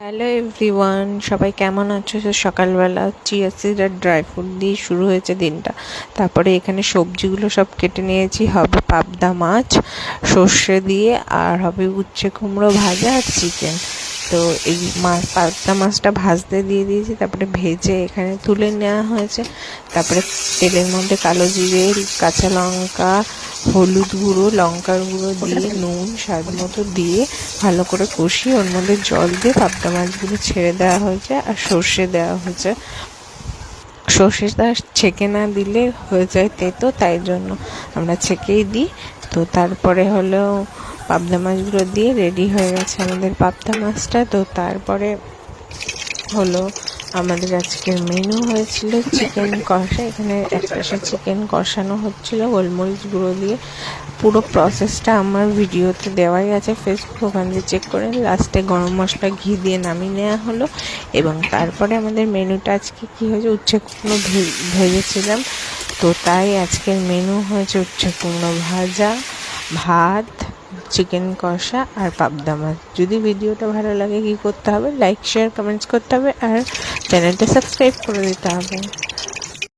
Hello everyone সবাই কেমন আছো? তো সকালবেলা চিয়া সিড আর ড্রাই ফ্রুট দিয়ে শুরু হয়েছে দিনটা। তারপরে এখানে সবজিগুলো সব কেটে নিয়েছি, হবে পাবদা মাছ, সর্ষে দিয়ে, আর হবে উচ্ছে কুমড়ো ভাজা আর চিকেন তো এই মাছ পাবদা মাছটা ভাজতে দিয়ে দিয়েছি, তারপরে ভেজে এখানে তুলে নেওয়া হয়েছে। তারপরে তেলের মধ্যে কালো জিরে, কাঁচা লঙ্কা, হলুদ গুঁড়ো, লঙ্কার গুঁড়ো দিয়ে, নুন, স্বাদ মতো দিয়ে ভালো করে কষিয়ে ওর মধ্যে জল দিয়ে পাবদা মাছগুলো ছেড়ে দেওয়া হয়েছে আর সর্ষে দেওয়া হয়েছে। সর্ষেটা ছেঁকে না দিলে হয়ে যায় তেতো, তাই জন্য আমরা ছেঁকেই দিই। তো তারপরে হলো পাবদা মাছগুলো দিয়ে রেডি হয়ে গেছে আমাদের পাবদা মাছটা। তো তারপরে হলো আমাদের আজকের মেনু হয়েছিল চিকেন কষা। এখানে একপাশে চিকেন কষানো হচ্ছিল, গোলমরিচ গুঁড়ো দিয়ে। পুরো প্রসেসটা আমার ভিডিওতে দেওয়াই আছে ফেসবুক ওখান দিয়ে চেক করে লাস্টে গরম মশলা ঘি দিয়ে নামিয়ে নেওয়া হলো। এবং তারপরে আমাদের মেনুটা আজকে কী হয়েছে? উচ্ছে কুমড়ো ভেজেছিলাম। তো তাই আজকের মেনু হয়েছে উচ্ছে ভাজা, ভাত চিকেন কষা আর পাবদা মাছ। যদি ভিডিওটা ভালো লাগে, কি করতে হবে? লাইক শেয়ার কমেন্টস করতে হবে আর চ্যানেলটা সাবস্ক্রাইব করে দিতে হবে।